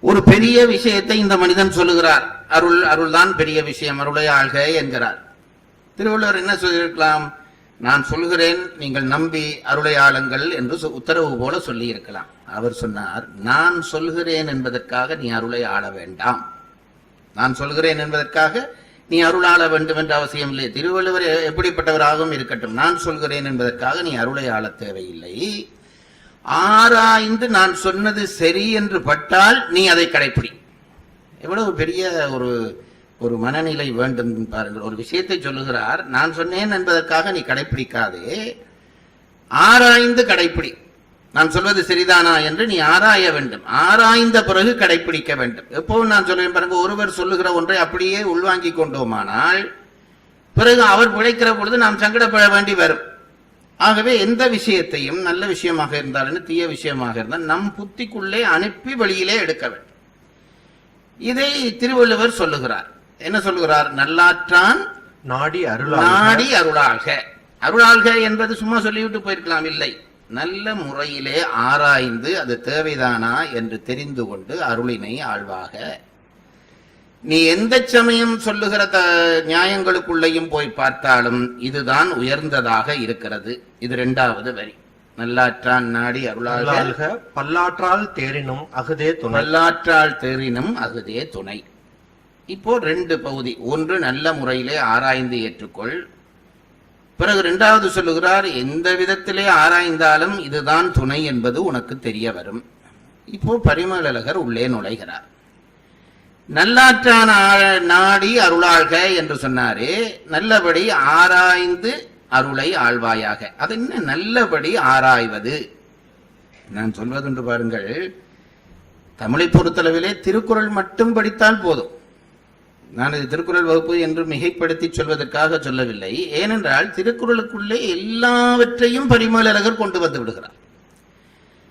ஒரு பெரிய விஷயத்தை இந்த மனிதன் சொல்லுகிறார். அருள் அருள்தான் பெரிய விஷயம் அருளை ஆள்க என்கிறார். திருவள்ளுவர் என்ன சொல்லியிருக்கலாம்? நான் சொல்கிறேன் நீங்கள் நம்பி அருளை ஆளுங்கள் என்று சொ- உத்தரவு போல சொல்லி இருக்கலாம் அவர் சொன்னார் நான் சொல்கிறேன் என்பதற்காக நீ அருளை ஆள வேண்டாம். நான் சொல்கிறேன் என்பதற்காக நீ அருளாள வேண்டும் என்ற அவசியம் இல்லை. திருவள்ளுவர் எப்படிப்பட்டவராகவும் இருக்கட்டும் நான் சொல்கிறேன் என்பதற்காக நீ அருளை ஆள தேவையில்லை. ஆராய்ந்து நான் சொன்னது சரி என்று பட்டால் நீ அதை கடைப்பிடி. எவ்வளவு பெரிய ஒரு ஒரு மனநிலை வேண்டும் பாருங்கள். ஒரு விஷயத்தை சொல்லுகிறார் நான் சொன்னேன் என்பதற்காக நீ கடைப்பிடிக்காதே. ஆராய்ந்து கடைப்பிடி. நான் சொல்வது சரிதானா என்று நீ ஆராய வேண்டும். ஆராய்ந்த பிறகு கடைப்பிடிக்க வேண்டும். எப்பவும் நான் சொல்லுவேன் பாருங்க ஒருவர் சொல்லுகிற ஒன்றை அப்படியே உள்வாங்கிக் கொண்டோமானால் பிறகு அவர் பிழைக்கிற பொழுது நாம் சங்கடப்பட வேண்டி வரும். ஆகவே எந்த விஷயத்தையும் நல்ல விஷயமாக இருந்தாலும் தீய விஷயமாக இருந்தால் நம் புத்திக்குள்ளே அனுப்பி வெளியிலே எடுக்க வேண்டும். இதை திருவள்ளுவர் சொல்லுகிறார். என்ன சொல்லுகிறார்? நல்லாற்றான் நாடி அருளாக. நாடி அருளாள்க அருளாள்க என்பது சும்மா சொல்லிவிட்டு போயிருக்கலாம் இல்லை. நல்ல முறையிலே ஆராய்ந்து அது தேவைதானா என்று தெரிந்து கொண்டு அருளினை ஆழ்வாக நீ எந்த சமயம் சொல்லுகிற த நியாயங்களுக்குள்ளேயும் போய் பார்த்தாலும் இதுதான் உயர்ந்ததாக இருக்கிறது. இது இரண்டாவது வரி. நல்லாற்றான் நாடி அருளாக. பல்லாற்றால் தேரினும் அகுதே துணை. நல்லாற்றால் தேறினும் அகுதே துணை. இப்போ ரெண்டு பகுதி. ஒன்று நல்ல முறையிலே ஆராய்ந்து ஏற்றுக்கொள். பிறகு இரண்டாவது சொல்லுகிறார் எந்த விதத்திலே ஆராய்ந்தாலும் இதுதான் துணை என்பது உனக்கு தெரிய வரும். இப்போ பரிமளகர் உள்ளே நுழைகிறார். நல்லாற்றான நாடி அருளாக என்று சொன்னாரே நல்லபடி ஆராய்ந்து அருளை ஆழ்வாயாக. அது என்ன நல்லபடி ஆராய்வது? நான் சொல்வதுண்டு பாருங்கள் தமிழை பொறுத்தளவிலே திருக்குறள் மட்டும் படித்தால் போதும். நான் இது திருக்குறள் வகுப்பு என்று மிகைப்படுத்தி சொல்வதற்காக சொல்லவில்லை. ஏனென்றால் திருக்குறளுக்குள்ளே எல்லாவற்றையும் பரிமளகர் கொண்டு வந்து விடுகிறார்.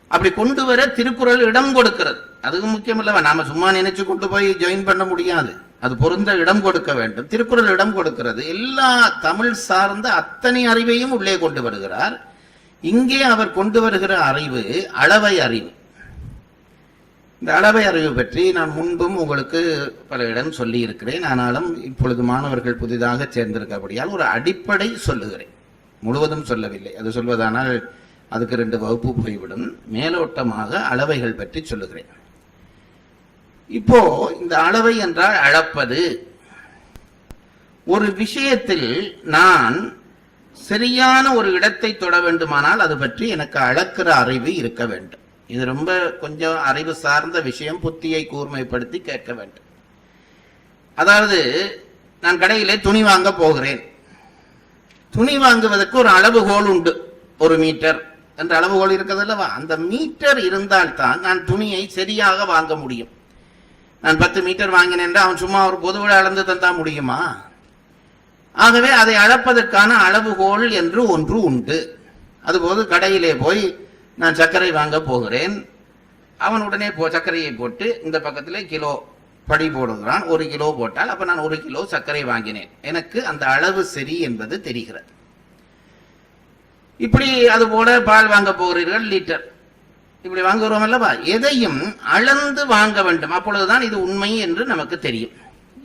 அப்படி கொண்டு வர திருக்குறள் இடம் கொடுக்கிறது. அதுவும் முக்கியம் அல்லவா நாம சும்மா நினைச்சு கொண்டு போய் ஜாயின் பண்ண முடியாது. அது பொருந்த இடம் கொடுக்க வேண்டும். திருக்குறள் இடம் கொடுக்கிறது. எல்லா தமிழ் சார்ந்த அத்தனை அறிவையும் உள்ளே கொண்டு வருகிறார். இங்கே அவர் கொண்டு வருகிற அறிவு அளவை அறிவு. இந்த அளவை அறிவு பற்றி நான் முன்பும் உங்களுக்கு பல இடம் சொல்லி இருக்கிறேன் ஆனாலும் இப்பொழுது மாணவர்கள் புதிதாக சேர்ந்திருக்கபடியால் ஒரு அடிப்படை சொல்லுகிறேன். முழுவதும் சொல்லவில்லை. அது சொல்வதானால் அதுக்கு ரெண்டு வகுப்பு போய்விடும். மேலோட்டமாக அளவைகள் பற்றி சொல்லுகிறேன். இப்போ இந்த அளவை என்றால் அளப்பது. ஒரு விஷயத்தில் நான் சரியான ஒரு இடத்தை தொட வேண்டுமானால் அது பற்றி எனக்கு அளக்கிற அறிவு இருக்க வேண்டும். இது ரொம்ப கொஞ்சம் அறிவு சார்ந்த விஷயம் புத்தியை கூர்மைப்படுத்தி கேட்க வேண்டும். அதாவது நான் கடையிலே துணி வாங்க போகிறேன். துணி வாங்குவதற்கு ஒரு அளவுகோல் உண்டு. ஒரு மீட்டர். என்ற அளவுகோல் இருக்கிறது அல்லவா? அந்த மீட்டர் இருந்தால்தான் நான் துணியை சரியாக வாங்க முடியும். நான் பத்து மீட்டர் வாங்கினேன் அவன் சும்மா ஒரு பொதுவிட அளந்து தந்தா முடியுமா? ஆகவே அதை அளப்பதற்கான அளவுகோல் என்று ஒன்று உண்டு. அதுபோது கடையிலே போய் நான் சர்க்கரை வாங்க போகிறேன். அவன் உடனே போ சர்க்கரையை போட்டு இந்த பக்கத்தில் கிலோ படி போடுகிறான். ஒரு கிலோ போட்டால் அப்போ நான் ஒரு கிலோ சர்க்கரை வாங்கினேன். எனக்கு அந்த அளவு சரி என்பது தெரிகிறது. இப்படி அதுபோல பால் வாங்க போகிறீர்கள் லிட்டர். இப்படி வாங்குகிறோம் அல்லவா? எதையும் அளந்து வாங்க வேண்டும். அப்பொழுதுதான் இது உண்மை என்று நமக்கு தெரியும்.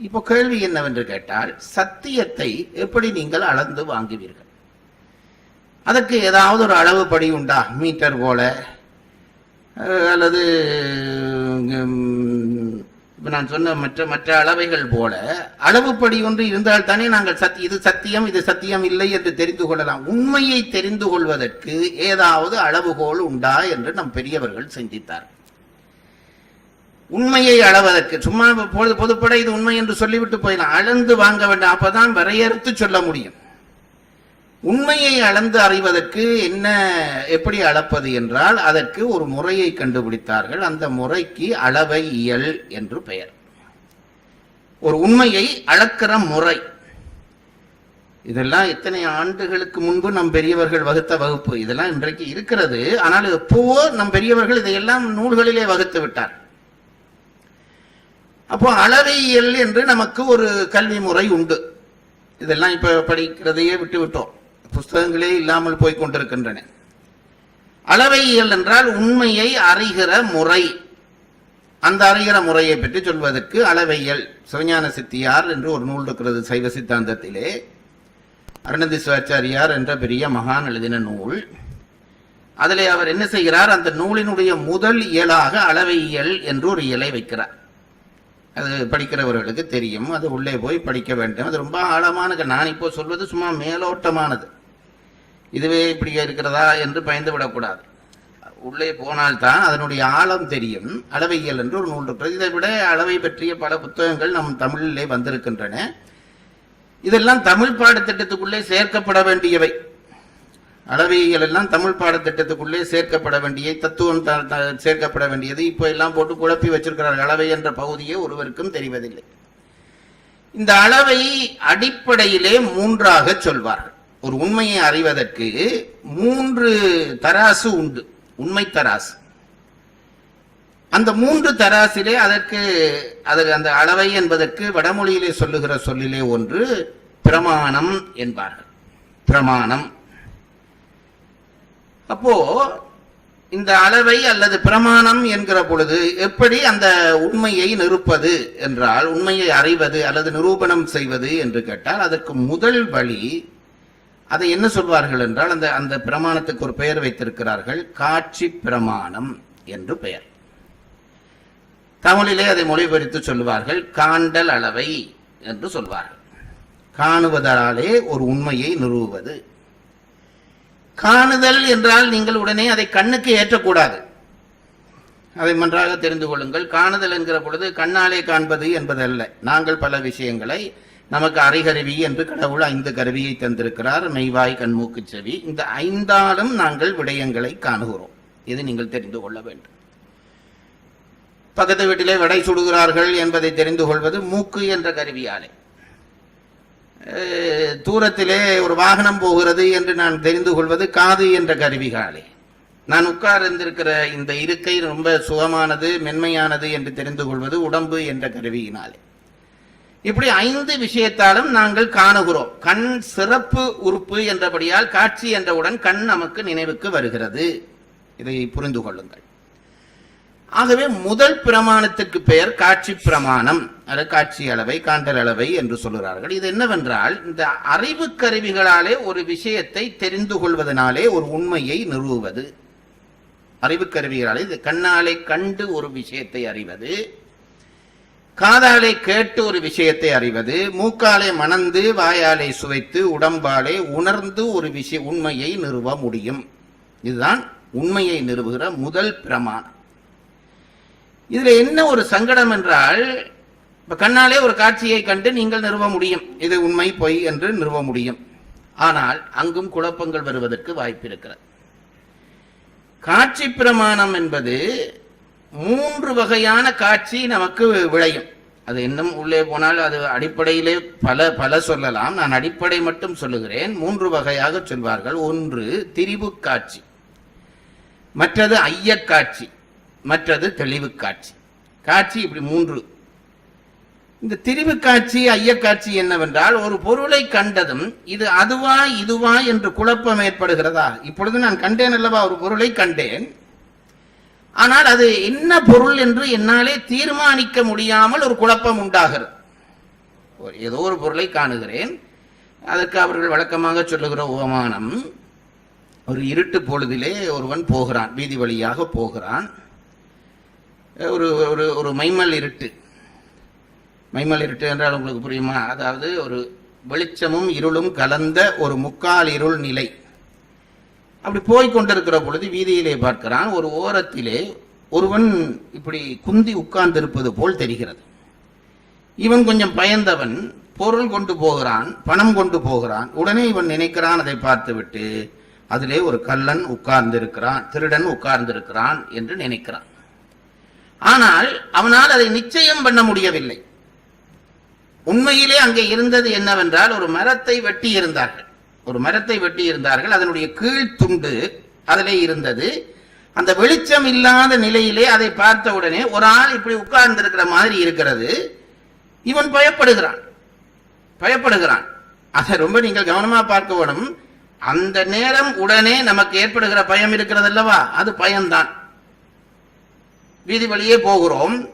இப்போ கேள்வி என்னவென்று கேட்டால் சத்தியத்தை எப்படி நீங்கள் அளந்து வாங்குவீர்கள்? அதற்கு ஏதாவது ஒரு அளவுப்படி உண்டா? மீட்டர் போல அல்லது இப்ப நான் சொன்ன மற்ற மற்ற அளவைகள் போல அளவுப்படி ஒன்று இருந்தால் தானே நாங்கள் சத் இது சத்தியம் இது சத்தியம் இல்லை என்று தெரிந்து கொள்ளலாம். உண்மையை தெரிந்து கொள்வதற்கு ஏதாவது அளவுகோல் உண்டா என்று நம் பெரியவர்கள் சிந்தித்தார் உண்மையை அளவதற்கு சும்மா பொது பொதுப்பட இது உண்மை என்று சொல்லிவிட்டு போயிடலாம். அளந்து வாங்க வேண்டும். அப்பதான் வரையறுத்து சொல்ல முடியும். உண்மையை அளந்து அறிவதற்கு என்ன எப்படி அளப்பது என்றால் அதற்கு ஒரு முறையை கண்டுபிடித்தார்கள். அந்த முறைக்கு அளவை இயல் என்று பெயர். ஒரு உண்மையை அளக்கிற முறை. இதெல்லாம் எத்தனை ஆண்டுகளுக்கு முன்பு நம் பெரியவர்கள் வகுத்த வகுப்பு. இதெல்லாம் இன்றைக்கு இருக்கிறது. ஆனால் எப்போவோ நம் பெரியவர்கள் இதையெல்லாம் நூல்களிலே வகுத்து விட்டார். அப்போ அளவையியல் என்று நமக்கு ஒரு கல்வி முறை உண்டு. இதெல்லாம் இப்ப படிக்கிறதையே விட்டு விட்டோம் புஸ்தகங்களே இல்லாமல் போய் கொண்டிருக்கின்றன. அளவையியல் என்றால் உண்மையை அறிகிற முறை. அந்த அறிகிற முறையை பற்றி சொல்வதற்கு அளவையல் சிவஞான சித்தியார் என்று ஒரு நூல் இருக்கிறது சைவ சித்தாந்தத்திலே. அருணதி சிவாச்சாரியார் என்ற பெரிய மகான் எழுதின நூல். அதில் அவர் என்ன செய்கிறார்? அந்த நூலினுடைய முதல் இயலாக அளவையியல் என்று ஒரு இயலை வைக்கிறார். அது படிக்கிறவர்களுக்கு தெரியும். அது உள்ளே போய் படிக்க வேண்டும். அது ரொம்ப ஆழமானது. நான் இப்போ சொல்வது சும்மா மேலோட்டமானது. இதுவே இப்படி இருக்கிறதா என்று பயந்து விடக்கூடாது உள்ளே போனால்தான் அதனுடைய ஆழம் தெரியும். அளவையியல் என்று ஒரு நூல் இருக்கிறது. இதை விட அளவை பற்றிய பல புத்தகங்கள் நம் தமிழிலே வந்திருக்கின்றன. இதெல்லாம் தமிழ் பாடத்திட்டத்துக்குள்ளே சேர்க்கப்பட வேண்டியவை. அளவியல் எல்லாம் தமிழ் பாடத்திட்டத்துக்குள்ளே சேர்க்கப்பட வேண்டிய தத்துவம் த- சேர்க்கப்பட வேண்டியது. இப்போ எல்லாம் போட்டு குழப்பி வச்சிருக்கிறார்கள். அளவை என்ற பகுதியே ஒருவருக்கும் தெரிவதில்லை. இந்த அளவை அடிப்படையிலே மூன்றாக சொல்வார்கள். ஒரு உண்மையை அறிவதற்கு மூன்று தராசு உண்டு. உண்மை தராசு. அந்த மூன்று தராசிலே அதற்கு அது அந்த அளவை என்பதற்கு வடமொழியிலே சொல்லுகிற சொல்லிலே ஒன்று பிரமாணம் என்பார்கள். பிரமாணம். அப்போ இந்த அளவை அல்லது பிரமாணம் என்கிற பொழுது எப்படி அந்த உண்மையை நிறுப்பது என்றால் உண்மையை அறிவது அல்லது நிரூபணம் செய்வது என்று கேட்டால் அதற்கு முதல் வழி அதை என்ன சொல்வார்கள் என்றால் அந்த அந்த பிரமாணத்துக்கு ஒரு பெயர் வைத்திருக்கிறார்கள் காட்சி பிரமாணம் என்று பெயர். தமிழிலே அதை மொழிபெயர்த்து சொல்லுவார்கள் காண்டல் அளவை என்று சொல்வார்கள். காணுவதாலே ஒரு உண்மையை நிறுவுவது. காணுதல் என்றால் நீங்கள் உடனே அதை கண்ணுக்கு ஏற்றக்கூடாது. அதை நன்றாக தெரிந்து கொள்ளுங்கள். காணுதல் என்கிற பொழுது கண்ணாலே காண்பது என்பதல்ல. நாங்கள் பல விஷயங்களை நமக்கு அரைகருவி என்று கடவுள் ஐந்து கருவியை தந்திருக்கிறார். மெய்வாய் கண்மூக்கு செவி. இந்த ஐந்தாலும் நாங்கள் விடயங்களை காணுகிறோம். இது நீங்கள் தெரிந்து கொள்ள வேண்டும். பக்கத்து வீட்டிலே வடை சுடுகிறார்கள் என்பதை தெரிந்து கொள்வது மூக்கு என்ற கருவியாலே. தூரத்திலே ஒரு வாகனம் போகிறது என்று நான் தெரிந்து கொள்வது காது என்ற கருவிகாலே. நான் உட்கார்ந்திருக்கிற இந்த இருக்கை ரொம்ப சுகமானது மென்மையானது என்று தெரிந்து கொள்வது உடம்பு என்ற கருவியினாலே. இப்படி ஐந்து விஷயத்தாலும் நாங்கள் காணுகிறோம். கண் சிறப்பு உறுப்பு என்றபடியால் காட்சி என்றவுடன் கண் நமக்கு நினைவுக்கு வருகிறது. இதை புரிந்து கொள்ளுங்கள். ஆகவே முதல் பிரமாணத்துக்கு பெயர் காட்சி பிரமாணம். அது காட்சி அளவை காண்டல் அளவை என்று சொல்கிறார்கள் இது என்னவென்றால் இந்த அறிவு கருவிகளாலே ஒரு விஷயத்தை தெரிந்து கொள்வதனாலே ஒரு உண்மையை நிறுவுவது. அறிவு கருவிகளாலே இது கண்ணாலே கண்டு ஒரு விஷயத்தை அறிவது. காதாலே கேட்டு ஒரு விஷயத்தை அறிவது மூக்காலே மணந்து வாயாலே சுவைத்து உடம்பாலே உணர்ந்து ஒரு விஷய உண்மையை நிறுவ முடியும். இதுதான் உண்மையை நிறுவுகிற முதல் பிரமாணம். இதுல என்ன ஒரு சங்கடம் என்றால் இப்ப கண்ணாலே ஒரு காட்சியை கண்டு நீங்கள் நிறுவ முடியும். இது உண்மை பொய் என்று நிறுவ முடியும். ஆனால் அங்கும் குழப்பங்கள் வருவதற்கு வாய்ப்பு இருக்கிறது காட்சி பிரமாணம் என்பது மூன்று வகையான காட்சி நமக்கு விளையும். அது இன்னும் உள்ளே போனால் அது அடிப்படையிலே பல பல சொல்லலாம். நான் அடிப்படை மட்டும் சொல்லுகிறேன். மூன்று வகையாக சொல்வார்கள். ஒன்று திரிவு காட்சி. மற்றது ஐயக்காட்சி மற்றது தெளிவு காட்சி. காட்சி இப்படி மூன்று. இந்த திரிவு காட்சி ஐயக்காட்சி என்னவென்றால் ஒரு பொருளை கண்டதும் இது அதுவா இதுவா என்று குழப்பம் ஏற்படுகிறதா? இப்பொழுது நான் கண்டேன் அல்லவா ஒரு பொருளை கண்டேன். ஆனால் அது என்ன பொருள் என்று என்னாலே தீர்மானிக்க முடியாமல் ஒரு குழப்பம் உண்டாகிறது. ஒரு- ஏதோ ஒரு பொருளை காணுகிறேன். அதற்கு அவர்கள் வழக்கமாக சொல்லுகிற உபமானம் ஒரு இருட்டு பொழுதிலே ஒருவன் போகிறான் வீதி வழியாக போகிறான். ஒரு ஒரு ஒரு மைமல் இருட்டு. மைமல் இருட்டு என்றால் உங்களுக்கு புரியுமா? அதாவது ஒரு வெளிச்சமும் இருளும் கலந்த ஒரு முக்கால் இருள் நிலை. அப்படி போய் கொண்டிருக்கிற பொழுது வீதியிலே பார்க்கிறான் ஒரு ஓரத்திலே ஒருவன் இப்படி குந்தி உட்கார்ந்திருப்பது போல் தெரிகிறது. இவன் கொஞ்சம் பயந்தவன் பொருள் கொண்டு போகிறான் பணம் கொண்டு போகிறான் உடனே இவன் நினைக்கிறான் அதை பார்த்துவிட்டு அதிலே ஒரு கள்ளன் உட்கார்ந்திருக்கிறான் திருடன் உட்கார்ந்திருக்கிறான் என்று நினைக்கிறான். ஆனால் அவனால் அதை நிச்சயம் பண்ண முடியவில்லை. உண்மையிலே அங்கே இருந்தது என்னவென்றால் ஒரு மரத்தை வெட்டி இருந்தார்கள் ஒரு மரத்தை வெட்டி இருந்தார்கள் அதனுடைய கீழ் துண்டு அதிலே இருந்தது. அந்த வெளிச்சம் இல்லாத நிலையிலே அதை பார்த்த உடனே ஒரு ஆள் இப்படி உட்கார்ந்திருக்கிற மாதிரி இருக்கிறது. இவன் பயப்படுகிறான். பயப்படுகிறான். அதை ரொம்ப நீங்கள் கவனமா பார்க்க வேணும். அந்த நேரம் உடனே நமக்கு ஏற்படுகிற பயம் இருக்கிறது அல்லவா? அது பயம்தான். வீதி வழியே போகிறோம்.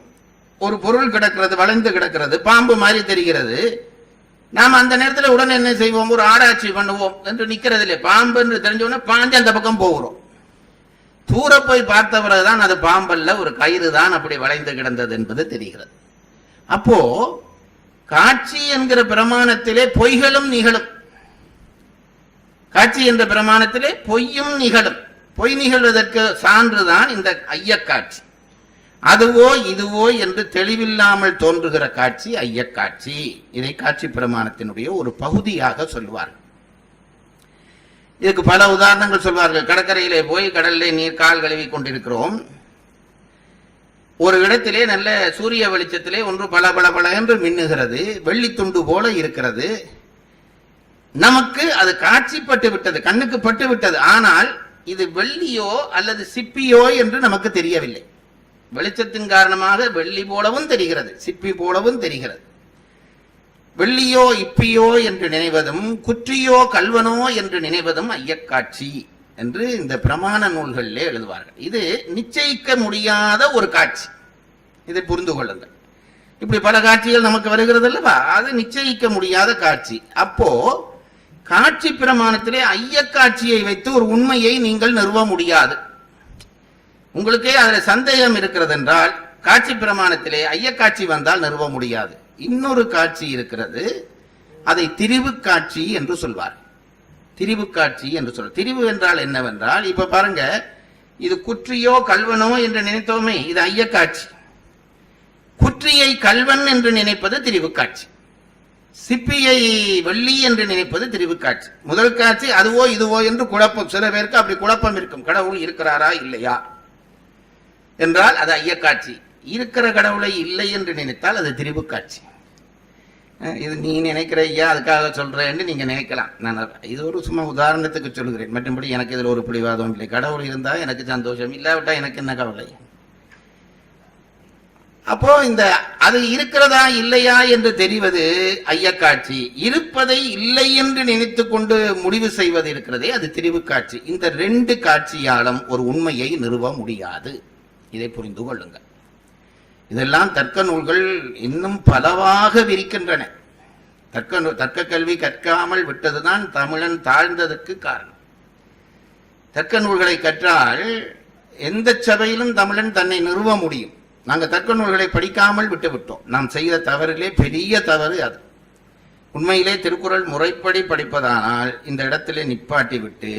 ஒரு பொருள் கிடக்கிறது வளைந்து கிடக்கிறது பாம்பு மாதிரி தெரிகிறது. நாம் அந்த நேரத்தில் உடனே என்ன செய்வோம்? ஒரு ஆராய்ச்சி பண்ணுவோம் என்று நிக்கிறது இல்லை பாம்பு என்று தெரிஞ்சோடனே பாஞ்சு அந்த பக்கம் போகிறோம். தூர போய் பார்த்த பிறகுதான் அது பாம்பல்ல ஒரு கயிறு தான் அப்படி வளைந்து கிடந்தது என்பது தெரிகிறது. அப்போ காட்சி என்கிற பிரமாணத்திலே பொய்களும் நிகழும். காட்சி என்ற பிரமாணத்திலே பொய்யும் நிகழும். பொய் நிகழ்வதற்கு சான்றுதான் இந்த ஐயக்காட்சி. அதுவோ இதுவோ என்று தெளிவில்லாமல் தோன்றுகிற காட்சி ஐயக்காட்சி இதை காட்சி பிரமாணத்தினுடைய ஒரு பகுதியாக சொல்வார்கள். இதுக்கு பல உதாரணங்கள் சொல்வார்கள். கடற்கரையிலே போய் கடலிலே நீர் கால் கழுவி கொண்டிருக்கிறோம். ஒரு இடத்திலே நல்ல சூரிய வெளிச்சத்திலே ஒன்று பல பல பல என்று மின்னுகிறது. வெள்ளித்துண்டு போல இருக்கிறது. நமக்கு அது காட்சிப்பட்டு விட்டது கண்ணுக்கு பட்டு விட்டது. ஆனால் இது வெள்ளியோ அல்லது சிப்பியோ என்று நமக்கு தெரியவில்லை. வெளிச்சத்தின் காரணமாக வெள்ளி போலவும் தெரிகிறது சிப்பி போலவும் தெரிகிறது. வெள்ளியோ இப்பியோ என்று நினைவதும் குற்றியோ கல்வனோ என்று நினைவதும் ஐயக்காட்சி என்று இந்த பிரமாண நூல்களிலே எழுதுவார்கள். இது நிச்சயிக்க முடியாத ஒரு காட்சி. இதை புரிந்து கொள்ளுங்கள். இப்படி பல காட்சிகள் நமக்கு வருகிறது அல்லவா அது நிச்சயிக்க முடியாத காட்சி. அப்போ காட்சி பிரமாணத்திலே ஐயக்காட்சியை வைத்து ஒரு உண்மையை நீங்கள் நிறுவ முடியாது. உங்களுக்கே அதுல சந்தேகம் இருக்கிறது என்றால் காட்சி பிரமாணத்திலே ஐயக்காட்சி வந்தால் நிறுவ முடியாது. இன்னொரு காட்சி இருக்கிறது அதை திரிவு காட்சி என்று சொல்வார். திரிவு காட்சி என்று சொல் திரிவு என்றால் என்னவென்றால் இப்ப பாருங்க இது குற்றியோ கல்வனோ என்று நினைத்தோமே இது ஐயக்காட்சி குற்றியை கல்வன் என்று நினைப்பது திரிவு காட்சி. சிப்பியை வெள்ளி என்று நினைப்பது திரிவு காட்சி. முதல் காட்சி அதுவோ இதுவோ என்று குழப்பம். சில பேருக்கு அப்படி குழப்பம் இருக்கும். கடவுள் இருக்கிறாரா இல்லையா? என்றால் அது ஐயக்காட்சி இருக்கிற கடவுளை இல்லை என்று நினைத்தால் அது திரிவு காட்சி. இது நீ நினைக்கிற ஐயா அதுக்காக சொல்றேன்னு நீங்க நினைக்கலாம். நான் இது ஒரு சும்மா உதாரணத்துக்கு சொல்கிறேன் மற்றபடி எனக்கு இதில் ஒரு பிடிவாதம் இல்லை. கடவுள் இருந்தால் எனக்கு சந்தோஷம் இல்லாவிட்டா எனக்கு என்ன கவலை? அப்போ இந்த அது இருக்கிறதா இல்லையா என்று தெரிவது ஐயக்காட்சி இருப்பதை இல்லை என்று நினைத்து கொண்டு முடிவு செய்வது இருக்கிறதே அது திரிவு காட்சி. இந்த ரெண்டு காட்சியாலும் ஒரு உண்மையை நிறுவ முடியாது. இதை புரிந்து கொள்ளுங்கள். இதெல்லாம் தர்க்க நூல்கள் இன்னும் பலவாக விரிக்கின்றன. தர்க்க தர்க்க கல்வி கற்காமல் விட்டதுதான் தமிழன் தாழ்ந்ததற்கு காரணம். தர்க்க நூல்களை கற்றால் எந்த சபையிலும் தமிழன் தன்னை நிறுவ முடியும். நாங்கள் தர்க்க நூல்களை படிக்காமல் விட்டு விட்டோம். நாம் செய்த தவறிலே பெரிய தவறு அது. உண்மையிலே திருக்குறள் முறைப்படி படிப்பதானால் இந்த இடத்திலே நிப்பாட்டி விட்டு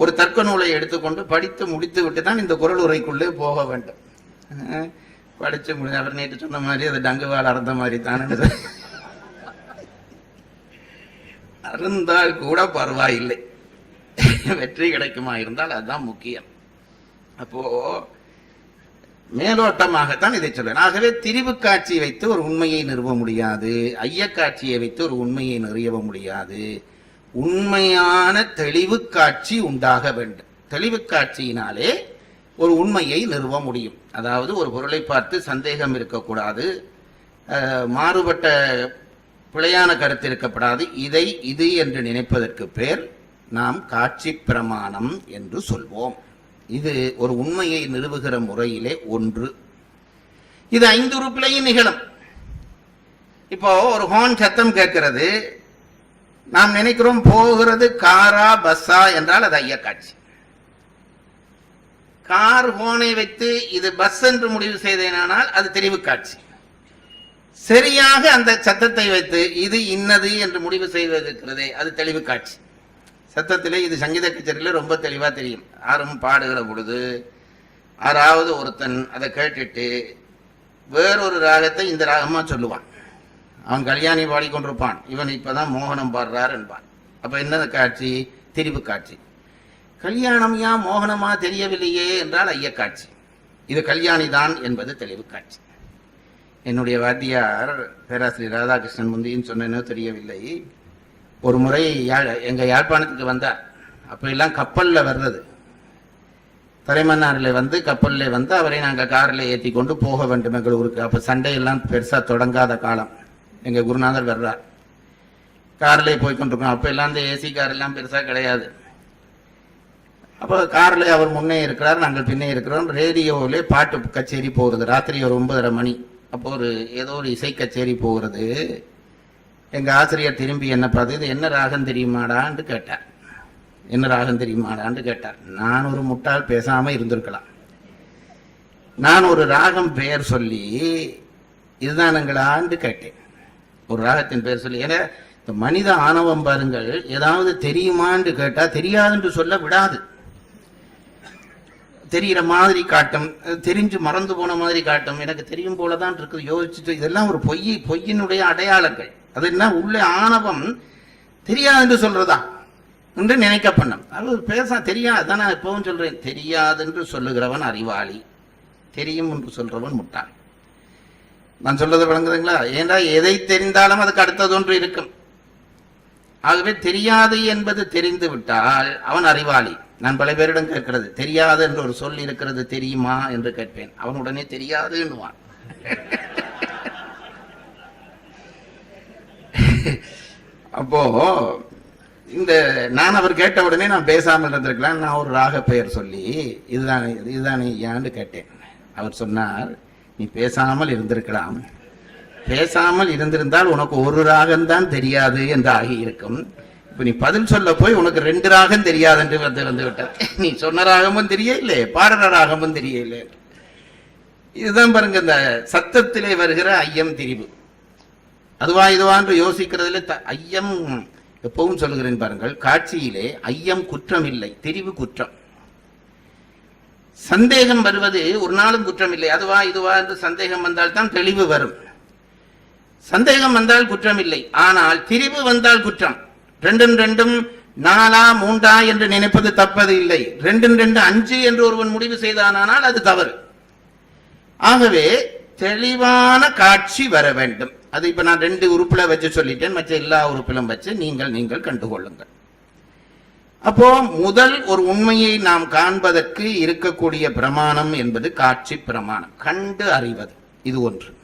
ஒரு தர்க்க நூலை எடுத்துக்கொண்டு படித்து முடித்து விட்டு தான் இந்த குரல் உரைக்குள்ளே போக வேண்டும். படித்து முடிஞ்ச அவர் நேற்று சொன்ன மாதிரி அது டங்குவால் அறந்த மாதிரி தானே அருந்தால் கூட பரவாயில்லை. வெற்றி கிடைக்குமா இருந்தால் அதுதான் முக்கியம். அப்போ மேலோட்டமாகத்தான் இதை சொல்வேன் ஆகவே திரிவு காட்சி வைத்து ஒரு உண்மையை நிறுவ முடியாது. ஐயக்காட்சியை வைத்து ஒரு உண்மையை நிறுவ முடியாது. உண்மையான தெளிவு காட்சி உண்டாக வேண்டும். தெளிவு காட்சியினாலே ஒரு உண்மையை நிறுவ முடியும். அதாவது ஒரு பொருளை பார்த்து சந்தேகம் இருக்கக்கூடாது. மாறுபட்ட பிழையான கருத்து இருக்கப்படாது இதை இது என்று நினைப்பதற்கு பேர் நாம் காட்சி பிரமாணம் என்று சொல்வோம். இது ஒரு உண்மையை நிறுவுகிற முறையிலே ஒன்று. இது ஐந்து உறுப்பிலையும் நிகழும். இப்போ ஒரு ஹோன் சத்தம் கேட்கிறது. நாம் நினைக்கிறோம் போகிறது காரா பஸ்ஸா என்றால் அது ஐயக்காட்சி கார் ஹோனை வைத்து இது பஸ் என்று முடிவு செய்தேனானால் அது தெரிவு காட்சி. சரியாக அந்த சத்தத்தை வைத்து இது இன்னது என்று முடிவு செய்திருக்கிறதே அது தெளிவு காட்சி. சத்தத்திலே இது சங்கீத கச்சேரியில் ரொம்ப தெளிவாக தெரியும். யாரும் பாடுகிற பொழுது யாராவது ஒருத்தன் அதை கேட்டுட்டு வேறொரு ராகத்தை இந்த ராகமாக சொல்லுவான். அவன் கல்யாணி பாடிக்கொண்டிருப்பான் இவன் இப்பதான் மோகனம் பாடுறார் என்பான். அப்ப என்ன காட்சி? திரிவு காட்சி. கல்யாணம் யா மோகனமா தெரியவில்லையே என்றால் ஐயக்காட்சி இது கல்யாணி தான் என்பது தெளிவு காட்சி. என்னுடைய வாத்தியார் பேராசிரியர் ராதாகிருஷ்ணன் முந்தின்னு சொன்னேனோ தெரியவில்லை. ஒரு முறை யாழ் எங்கள் யாழ்ப்பாணத்துக்கு வந்தார். அப்ப எல்லாம் வர்றது. தலைமன்னாரில் வந்து கப்பலில் வந்து அவரை நாங்கள் காரில் ஏற்றி கொண்டு போக வேண்டும் எங்களுக்கு அப்போ சண்டையெல்லாம் பெருசாக தொடங்காத காலம். எங்கள் குருநாதர் வர்றார் கார்லேயே போய் கொண்டிருக்கோம் அப்போ எல்லாம் இந்த ஏசி கார் எல்லாம் பெருசாக கிடையாது. அப்போ காரில் அவர் முன்னே இருக்கிறார் நாங்கள் பின்னே இருக்கிறோம். ரேடியோவிலே பாட்டு கச்சேரி போகிறது ராத்திரி ஒரு ஒன்பதரை மணி. அப்போ ஒரு ஏதோ ஒரு இசை கச்சேரி போகிறது எங்கள் ஆசிரியர் திரும்பி என்ன பார்த்து இது என்ன ராகம் தெரியுமாடான்னு கேட்டார். என்ன ராகம் தெரியுமாடான்னு கேட்டார். நான் ஒரு முட்டாள் பேசாமல் இருந்திருக்கலாம். நான் ஒரு ராகம் பெயர் சொல்லி இதுதானுங்களான்னு கேட்டேன். ஒரு ராகத்தின் பேர் சொல்லி ஏன்னா இந்த மனித ஆணவம் பாருங்கள் ஏதாவது தெரியுமான்னு கேட்டால் தெரியாதுன்னு சொல்ல விடாது. தெரிகிற மாதிரி காட்டும் தெரிஞ்சு மறந்து போன மாதிரி காட்டும் எனக்கு தெரியும் போல தான் இருக்குது யோசிச்சுட்டு இதெல்லாம் ஒரு பொய் பொய்யினுடைய அடையாளங்கள். அது என்ன உள்ளே ஆணவம் தெரியாதுன்னு சொல்றதா? என்று நினைக்க பண்ணும். அது பேச தெரியாது தான் நான் எப்பவும் சொல்றேன். தெரியாதென்று சொல்லுகிறவன் அறிவாளி. தெரியும் என்று சொல்றவன் முட்டாள். நான் சொல்றது விளங்குதுங்களா ஏன்னா எதை தெரிந்தாலும் அதுக்கு அடுத்தது ஒன்று இருக்கும். ஆகவே தெரியாது என்பது தெரிந்து விட்டால் அவன் அறிவாளி. நான் பல பேரிடம் கேட்கிறது தெரியாது என்று ஒரு சொல் இருக்கிறது தெரியுமா என்று கேட்பேன். அவன் உடனே தெரியாது என்னுவான் அப்போ இந்த நான் அவர் கேட்ட உடனே நான் பேசாமல் இருந்திருக்கலாம். நான் ஒரு ராக பெயர் சொல்லி இதுதானே இதுதானே ஏன்னு கேட்டேன். அவர் சொன்னார் நீ பேசாமல் இருந்திருக்கலாம். பேசாமல் இருந்திருந்தால் உனக்கு ஒரு ராகம்தான் தெரியாது என்று ஆகியிருக்கும். இப்ப நீ பதில் சொல்ல போய் உனக்கு ரெண்டு ராகம் தெரியாது என்று வந்து வந்து விட்டார் நீ சொன்ன ராகமும் தெரியல பாடுற ராகமும் தெரியல இதுதான் பாருங்க இந்த சத்தத்திலே வருகிற ஐயம் திரிவு அதுவா இதுவா என்று யோசிக்கிறதுல த- ஐயம் எப்பவும் சொல்லுகிறேன் பாருங்கள் காட்சியிலே ஐயம் குற்றம் இல்லை திரிவு குற்றம். சந்தேகம் வருவது ஒரு நாளும் குற்றம் இல்லை அதுவா இதுவா என்று சந்தேகம் வந்தால் தான் தெளிவு வரும். சந்தேகம் வந்தால் குற்றம் இல்லை ஆனால் திரிவு வந்தால் குற்றம். ரெண்டும் ரெண்டும் நாலா மூன்றா என்று நினைப்பது தப்பது இல்லை. ரெண்டும் ரெண்டு அஞ்சு என்று ஒருவன் முடிவு செய்தானால் அது தவறு. ஆகவே தெளிவான காட்சி வர வேண்டும். அது இப்ப நான் ரெண்டு உறுப்பில வச்சு சொல்லிட்டேன். மற்ற எல்லா உறுப்பிலும் வச்சு நீங்கள் நீங்கள் கண்டுகொள்ளுங்கள். அப்போ முதல் ஒரு உண்மையை நாம் காண்பதற்கு இருக்கக்கூடிய பிரமாணம் என்பது காட்சி பிரமாணம். கண்டு அறிவது. இது ஒன்று.